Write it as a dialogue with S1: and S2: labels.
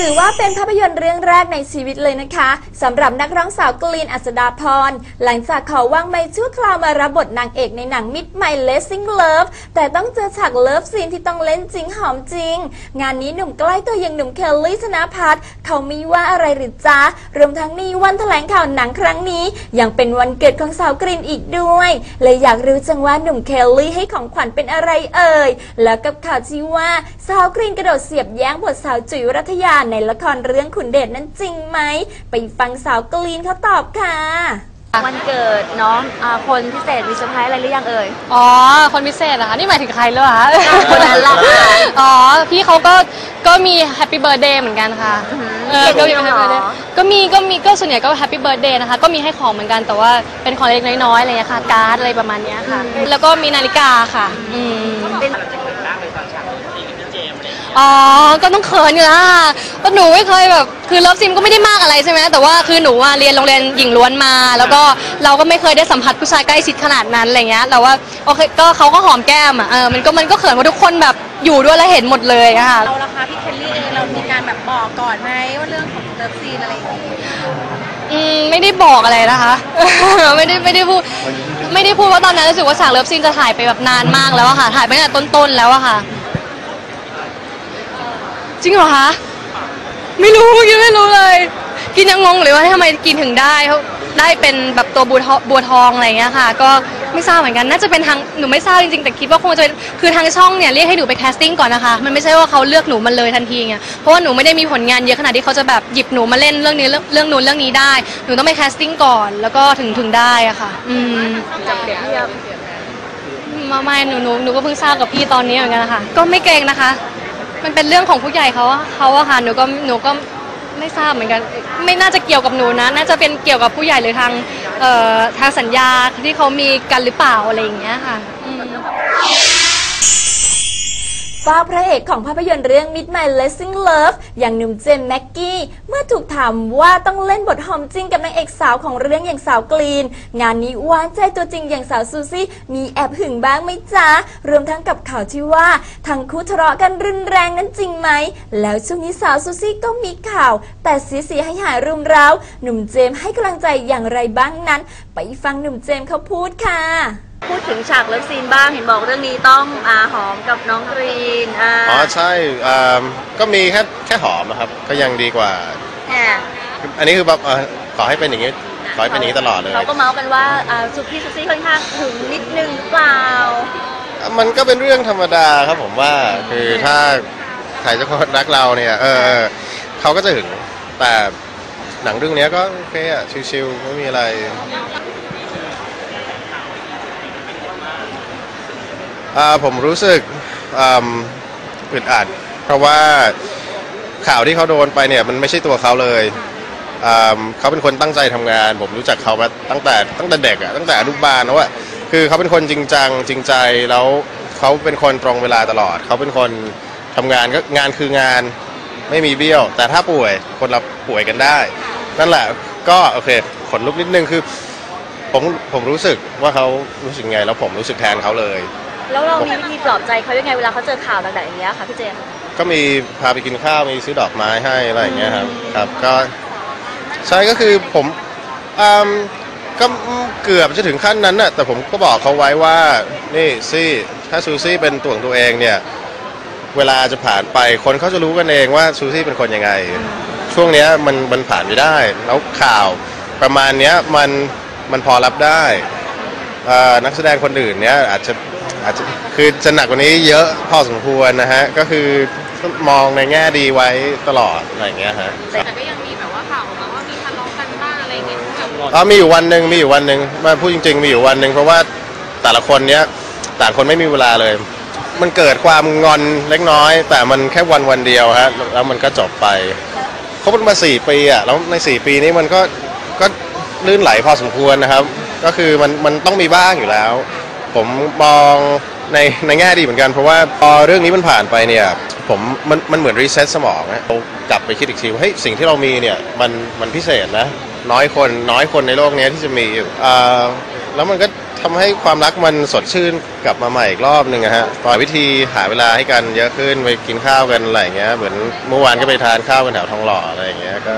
S1: ถือว่าเป็นภาพยนตร์เรื่องแรกในชีวิตเลยนะคะสำหรับนักร้องสาวกลีนอัศดาพร หลังจากขอว่างไม่ชั่วคราวมารับบทนางเอกในหนังมิดไมเลสซิงเลิฟแต่ต้องเจอฉากเลิฟซีนที่ต้องเล่นจริงหอมจริง งานนี้หนุ่มใกล้ตัวอย่างหนุ่มเคลลี่ชนะพัฒน์เขามีว่าอะไรหรือจ๊ะรวมทั้งนี้วันแถลงข่าวหนังครั้งนี้ ยังเป็นวันเกิดของสาวกรีนอีกด้วยเลยอยากรู้จังว่าหนุ่มเคลลี่ให้ของขวัญเป็นอะไรเอ่ยแล้วกับข่าวที่ว่าสาวกรีนกระโดดเสียบแย้งบทสาวจุ๋ยรัตยานในละครเรื่องขุนเดชนั้นจริงไหม ไปฟังสาวกรีนเขาตอบค่ะ
S2: วันเกิดน้องอาคนพิเศษมีเซอร์ไพรส์อะไรหรือยังเอ่ย
S3: อ๋อ คนพิเศษเหรอคะ นี่หมายถึงใครหรือเปล่าคะ
S2: คนนั้นล่ะค่ะ
S3: อ๋อ พี่เขาก็ ก็มีแฮปปี้เบิร์ดเดย์เหมือนกันค่ะ เออ ก็มี
S2: เขียน
S3: แฮป
S2: ไว้
S3: ปี้
S2: เหรอ
S3: เบิร์ดเดย์ ก็มี ก็มี ก็ส่วนใหญ่ก็แฮปปี้เบิร์ดเดย์นะคะ ก็มีให้ของเหมือนกัน แต่ว่าเป็นของเล็กน้อยๆอะไรอย่างเงี้ยค่ะ การ์ดอะไรประมาณเนี้ยค่ะ แล้วก็มีนาฬิกาค่ะ อืม
S2: เป็น
S3: อ๋อ ก็ต้องเขินอยู่แล้วค่ะเพราะหนูไม่เคยแบบคือเลิฟซิมก็ไม่ได้มากอะไรใช่ไหมแต่ว่าคือหนูอะเรียนโรงเรียนหญิงล้วนมา แล้วก็เราก็ไม่เคยได้สัมผัสผู้ชายใกล้ชิดขนาดนั้นอะไรเงี้ยแต่ว่าโอเคก็เขาก็หอมแก้มอะเออมันก็มันก็เขินเพราะทุกคนแบบอยู่ด้วยแล้วเห็นหมดเลยอะค่ะ
S4: เราละคะพี่เคลลี่เองเรามีการแบบบอกก่อนไหมว่าเรื่องของเลิฟซีนอะไรอย่างนี้
S3: อืมไม่ได้บอกอะไรนะคะ ไม่ได้ไม่ได้พูดไม่ได้พูดว่าตอนนั้นรู้สึกว่าฉากเลิฟซีนจะถ่ายไปแบบนานมากแล้วอะค่ะ ถ่ายไปตั้งแต่ต้นๆแล้วอะค่ะ จริงเหรอคะ ไม่รู้กินไม่รู้เลย กินยังงงเลยว่าทำไมกินถึงได้เขาได้เป็นแบบตัวบัวทองบัวทองอะไรอย่างเงี้ยค่ะ ก็ไม่ทราบเหมือนกัน น่าจะเป็นทางหนูไม่ทราบจริงๆ แต่คิดว่าคงจะเป็นคือทางช่องเนี่ยเรียกให้หนูไปแคสติ้งก่อนนะคะ มันไม่ใช่ว่าเขาเลือกหนูมาเลยทันทีไงเพราะว่าหนูไม่ได้มีผลงานเยอะขนาดที่เขาจะแบบหยิบหนูมาเล่นเรื่องนี้เรื่องเรื่องนู้นเรื่องนี้ได้ หนูต้องไปแคสติ้งก่อนแล้วก็ถึงถึงได้อะค่ะ อืม
S2: จับเปรียบเทียบ
S3: มาไม่หนูหนูหนูก็เพิ่งทราบกับพี่ตอนนี้เหมือนกันนะคะก็ไม่เกรงนะคะ มันเป็นเรื่องของผู้ใหญ่เขาอะเขาอะค่ะหนูก็หนูก็ไม่ทราบเหมือนกัน ไม่น่าจะเกี่ยวกับหนูนะ น่าจะเป็นเกี่ยวกับผู้ใหญ่หรือทางเอ่อทางสัญญาที่เขามีกันหรือเปล่าอะไรอย่างเงี้ยค่ะอืม
S1: ฝ้าพระเอกของภาพยนตร์เรื่อง Mid My Lessing Love อย่างหนุ่มเจมส์แม็กกี้ เมื่อถูกถามว่าต้องเล่นบทหอมจริงกับนางเอกสาวของเรื่องอย่างสาวกรีน งานนี้หวานใจตัวจริงอย่างสาวซูซี่มีแอบหึงบ้างไหมจ๊ะ รวมทั้งกับข่าวที่ว่าทั้งคู่ทะเลาะกันรุนแรงนั้นจริงไหม แล้วช่วงนี้สาวซูซี่ก็มีข่าว แต่เสียสียหายหายรุมเร้าหนุ่มเจมส์ให้กำลังใจอย่างไรบ้างนั้น ไปฟังหนุ่มเจมส์เขาพูดค่ะ
S2: พูดถึงฉากเลิฟซีนบ้างเห็นบอกเรื่องนี้ต้องอาหอมกับน้องกรีนอ่า
S5: อ๋อใช่อ่าก็มีแค่แค่หอมนะครับ ก็ยังดีกว่า
S2: แหม
S5: อันนี้คือแบบเอ่อขอให้เป็นอย่างนี้ขอให้เป็นอย่างนี้ตลอดเลย
S2: เขาก็เมาส์กันว่าอ่าซุปพี่ซุซี่ค่อนข้างหึงนิดนึงหรือเปล่า
S5: มันก็เป็นเรื่องธรรมดาครับผมว่าคือถ้าใครจะคนรักเราเนี่ย เออเออเขาก็จะถึงแต่หนังเรื่องเนี้ยก็โอเคอะชิวๆไม่มีอะไร อ่า ผมรู้สึกอึดอัดเพราะว่าข่าวที่เขาโดนไปเนี่ยมันไม่ใช่ตัวเขาเลยเขาเป็นคนตั้งใจทำงาน ผมรู้จักเขามาตั้งแต่ตั้งแต่เด็กอะตั้งแต่อนุบาลแล้วอะคือเขาเป็นคนจริงจังจริงใจแล้วเขาเป็นคนตรงเวลาตลอด เขาเป็นคนทำงานก็งานคืองานไม่มีเบี้ยว แต่ถ้าป่วยคนเราป่วยกันได้ นั่นแหละก็โอเคขนลุกนิดนึงคือผมผมรู้สึกว่าเขารู้สึกไง แล้วผมรู้สึกแทนเขาเลย
S2: แล้วเรามีวิธีปลอบใจเขายังไงเวลาเขาเจอข่าวต่างๆอย่างเงี้ยค่ะพี่เจมส์
S5: ก็มีพาไปกินข้าวมีซื้อดอกไม้ให้อะไรอย่างเงี้ยครับครับก็ใช่ก็คือผมอืมก็เกือบจะถึงขั้นนั้นน่ะแต่ผมก็บอกเขาไว้ว่านี่ซี่ถ้าซูซี่เป็นตัวของตัวเองเนี่ยเวลาจะผ่านไปคนเขาจะรู้กันเองว่าซูซี่เป็นคนยังไง ช่วงเนี้ยมันมันผ่านไม่ได้ แล้วข่าวประมาณเนี้ยมันมันพอรับได้เอ่อนักแสดงคนอื่นเนี้ยอาจจะ อาจจะคือจะหนักกว่านี้เยอะพอสมควรนะฮะ ก็คือมองในแง่ดีไว้ตลอดอะไรอย่างเงี้ยฮะ
S4: แต่ก็ยังมีแบบว่าข่าวออกมาว่ามีทะเลาะกันบ้างอะไรอย่างเงี้ยแบบ
S5: อ๋อมีอยู่วันหนึ่งมีอยู่วันหนึ่งมาพูดจริง ๆ มีอยู่วันหนึ่งเพราะว่าแต่ละคนเนี้ยแต่ละคนไม่มีเวลาเลย มันเกิดความงอนเล็กน้อย แต่มันแค่วันวันเดียวฮะแล้วมันก็จบไปคบกันมาสี่ปีอะแล้วในสี่ปีนี้มันก็ก็ลื่นไหลพอสมควรนะครับ ก็คือมันมันต้องมีบ้างอยู่แล้ว ผมมองในในแง่ดีเหมือนกัน เพราะว่าพอเรื่องนี้มันผ่านไปเนี่ยผมมันมันเหมือนรีเซ็ตสมองนะเรากลับไปคิดอีกทีว่าเฮ้ยสิ่งที่เรามีเนี่ยมันมันพิเศษนะ น้อยคนน้อยคนในโลกนี้ที่จะมีอยู่อ่าแล้วมันก็ทำให้ความรักมันสดชื่นกลับมาใหม่อีกรอบหนึ่งอะฮะต่อยวิธีหาเวลาให้กันเยอะขึ้นไปกินข้าวกันอะไรอย่างเงี้ย เหมือนเมื่อวานก็ไปทานข้าวกันแถวทองหล่ออะไรอย่างเงี้ยก็